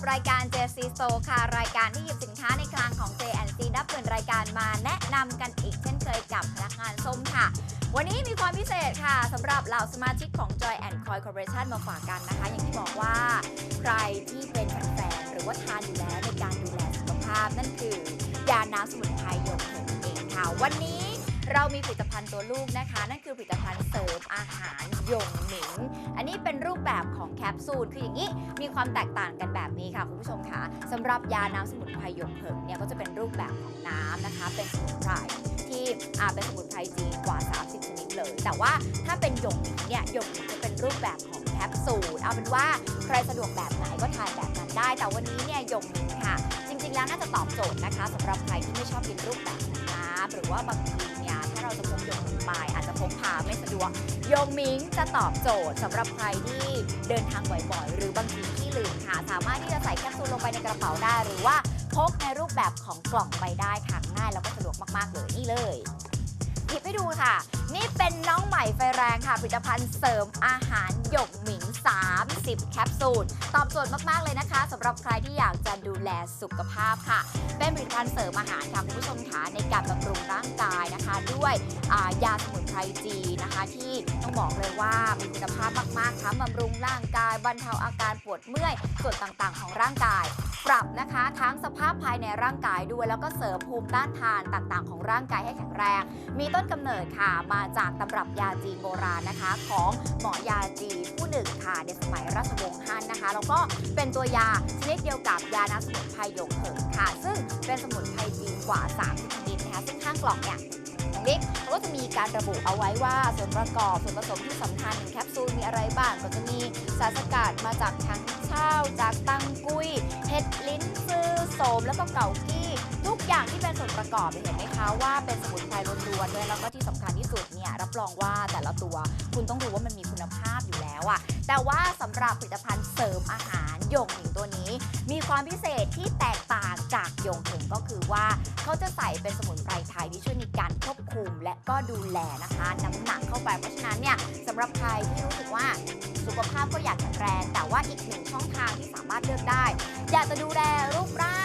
กับรายการ JC Store ค่ะ รายการที่หยิบสินค้าในคลังของ J&C นับเป็นรายการมาแนะนำกันอีกเช่นเคยกับพนักงานส้มค่ะ วันนี้มีความพิเศษค่ะสำหรับเหล่าสมาชิกของ Joy and Coy Corporation มาฝากกันนะคะ อย่างที่บอกว่า ใครที่เป็นแฟนหรือว่าทานอยู่แล้วในการดูแลสุขภาพ นั่นคือยาน้ำสมุนไพรหยกเองค่ะ วันนี้ เรามีผลิตภัณฑ์ตัวลูกนะคะ นั่นคือผลิตภัณฑ์เสริมอาหารยงหมิง อันนี้เป็นรูปแบบของแคปซูล คืออย่างนี้มีความแตกต่างกันแบบนี้ค่ะคุณผู้ชมค่ะสำหรับยาน้ำสมุนไพรหยกเหิงเนี่ยก็จะเป็นรูปแบบของน้ำนะคะ เป็นสมุนไพรที่อาเป็นสมุนไพรจีนกว่า 30 ชนิดเลย แต่ว่าถ้าเป็นหยกหมิงเนี่ยหยกหมิงจะเป็นรูปแบบของแคปซูล เอาเป็นว่าใครสะดวกแบบไหนก็ทานแบบนั้นได้ แต่วันนี้เนี่ยหยกหมิงค่ะ จริง ๆ แล้วน่าจะตอบโจทย์นะคะสำหรับใครที่ไม่ชอบกินรูปแบบของน้ำหรือว่าบางทีเนี่ย ถ้าเราจะพกหยกหมิงไป อาจจะพกพาไม่สะดวก โยงมิงจะตอบโจทย์สำหรับใครที่เดินทางบ่อยๆ หรือบางทีที่ลืมค่ะ สามารถที่จะใส่แคปซูลลงไปในกระเป๋าได้ หรือว่าพกในรูปแบบของกล่องไปได้ค่ะง่ายแล้วก็สะดวกมากๆเลยนี่เลยหยิบให้ดูค่ะ นี่เป็นน้องใหม่ไฟแรงค่ะ ผลิตภัณฑ์เสริมอาหารหยกหมิง 30 แคปซูล ตอบโจทย์มาก ๆ เลยนะคะสำหรับใครที่อยากจะดูแลสุขภาพค่ะ เป็นผลิตภัณฑ์เสริมอาหารค่ะคุณผู้ชมค่ะในการบำรุงร่างกาย นะคะ ด้วยายาสมุนไพรจีนนะคะ ที่ต้องบอกเลยว่ามีคุณภาพมากๆทั้งบำรุงร่างกายบรรเทาอาการปวดเมื่อยส่วนต่างๆ ของร่างกาย ปรับนะคะทั้งสภาพภายในร่างกายด้วย แล้วก็เสริมภูมิต้านทานต่างๆ ของร่างกายให้แข็งแรง มีต้นกำเนิดค่ะมาจากตำรับยาจีนโบราณนะคะ ของหมอยาจีนผู้หนึ่งค่ะในสมัยราชวงศ์ฮั่นนะคะ แล้วก็เป็นตัวยาชนิดเดียวกับยาน้ำสมุนไพรหยกเหิงค่ะ ซึ่ง เป็นสมุนไพรจีนกว่า 30ชนิดนะคะซึ่งข้างกล่องเนี่ยของบิ๊กเขาก็จะมีการระบุเอาไว้ว่าส่วนประกอบส่วนผสมที่สำคัญแคปซูลมีอะไรบ้างก็จะมีสารสกัดมาจากทั้งเช่าจากตังกุยเห็ดลิ้นซื้อโสมแล้วก็เกากี้ ทุกอย่างที่เป็นส่วนประกอบเนี่ยเห็นไหมคะว่าเป็นสมุนไพรล้วนๆด้วยแล้วก็ที่สำคัญที่สุดเนี่ยรับรองว่าแต่ละตัวคุณต้องรู้ว่ามันมีคุณภาพอยู่แล้วอะแต่ว่าสำหรับผลิตภัณฑ์เสริมอาหารหยงหมิงตัวนี้ มีความพิเศษที่แตกต่างจากหยงเหิงก็คือว่า เขาจะใส่เป็นสมุนไพรไทยที่ช่วยในการควบคุม และก็ดูแลนะคะน้ำหนักเข้าไปเพราะฉะนั้นเนี่ยสำหรับใครที่รู้สึกว่าสุขภาพก็อยากแข็งแรง แต่ว่าอีกหนึ่งช่องทางที่สามารถเลือกได้ อยากจะดูแลรูปร่าง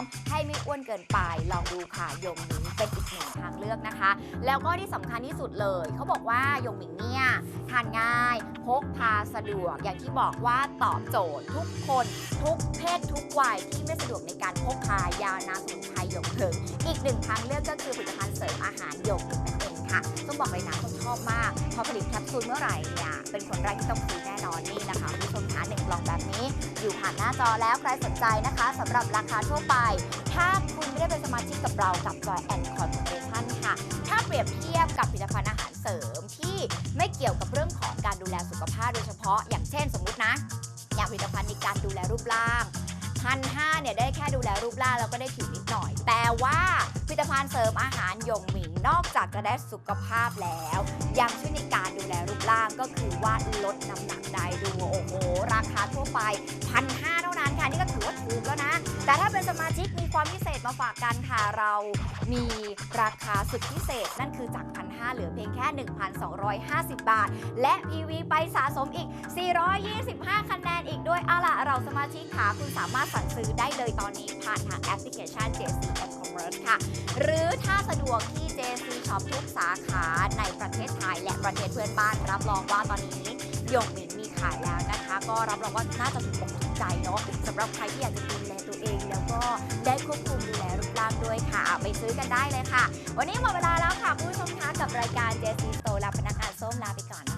ม่ผอมให้ไม่อ้วนเกินไป ลองดูค่ะยงหมิงเป็นอีกหนึ่งทางเลือกนะคะ แล้วก็ที่สำคัญที่สุดเลย เขาบอกว่ายงหมิงเนี่ยทานง่าย พกพาสะดวก อย่างที่บอกว่าตอบโจทย์ทุกคน ทุกเพศทุกวัยที่ไม่สะดวกในการพกพายานาสมุนไพรหยกเถิงอีกหนึ่งทางเลือกก็คือผลิตภัณฑ์เสริมอาหารหยกเถิงนั่นเอง ค่ะต้องบอกเลยนะคนชอบมาก พอผลิตแคปซูลเมื่อไหร่เนี่ยเป็นคนแรกที่ต้องซื้อแน่นอนนี่นะคะคุณผู้ชมคะหนึ่งกล่องแบบนี้ อยู่ผ่านหน้าจอแล้วใครสนใจนะคะสำหรับราคาทั่วไป ถ้าคุณไม่ได้เป็นสมาชิกกับเรากับ Joy and Corporation ค่ะ ถ้าเปรียบเทียบกับผลิตภัณฑ์อาหารเสริมที่ไม่เกี่ยวกับเรื่องของการดูแลสุขภาพโดยเฉพาะ อย่างเช่นสมมุตินะอย่างผลิตภัณฑ์ในการดูแลรูปร่างพันห้าเนี่ยได้แค่ดูแลรูปร่างแล้วก็ได้ผิวนิดหน่อย แต่ว่า ผลิตภัณฑ์เสริมอาหารหยงหมิงนอกจากจะได้สุขภาพแล้ว ยังช่วยในการดูแลรูปร่างก็คือว่าลดน้ำหนักได้ดูโอ้โหราคาทั่วไปพันห้า ค่ะนี่ก็ถือว่าถูกแล้วนะ แต่ถ้าเป็นสมาชิกมีความพิเศษมาฝากกันค่ะเรามีราคาสุดพิเศษ นั่นคือจากพันห้าเหลือเพียงแค่ 1,250 บาท และ PV ไปสะสมอีก 425 คะแนนอีกด้วยเอาล่ะเราสมาชิกค่ะคุณสามารถสั่งซื้อได้เลยตอนนี้ผ่านทางแอปพลิเคชัน JCM Commerce ค่ะ หรือถ้าสะดวกที่ JC Shop ทุกสาขาในประเทศไทย และประเทศเพื่อนบ้านรับรองว่าตอนนี้ยงมิงมีขายแล้วนะคะ ก็รับรองว่าน่าจะถูกอกถูกใจเนาะสำหรับใครที่อยากจะดูแลตัวเอง แล้วก็ได้ควบคุมดูแลรูปร่างด้วยค่ะ ไปซื้อกันได้เลยค่ะ วันนี้หมดเวลาแล้วค่ะผู้ชมคะกับรายการ JC Store ลาพนักงานส้มลาไปก่อนนะคะ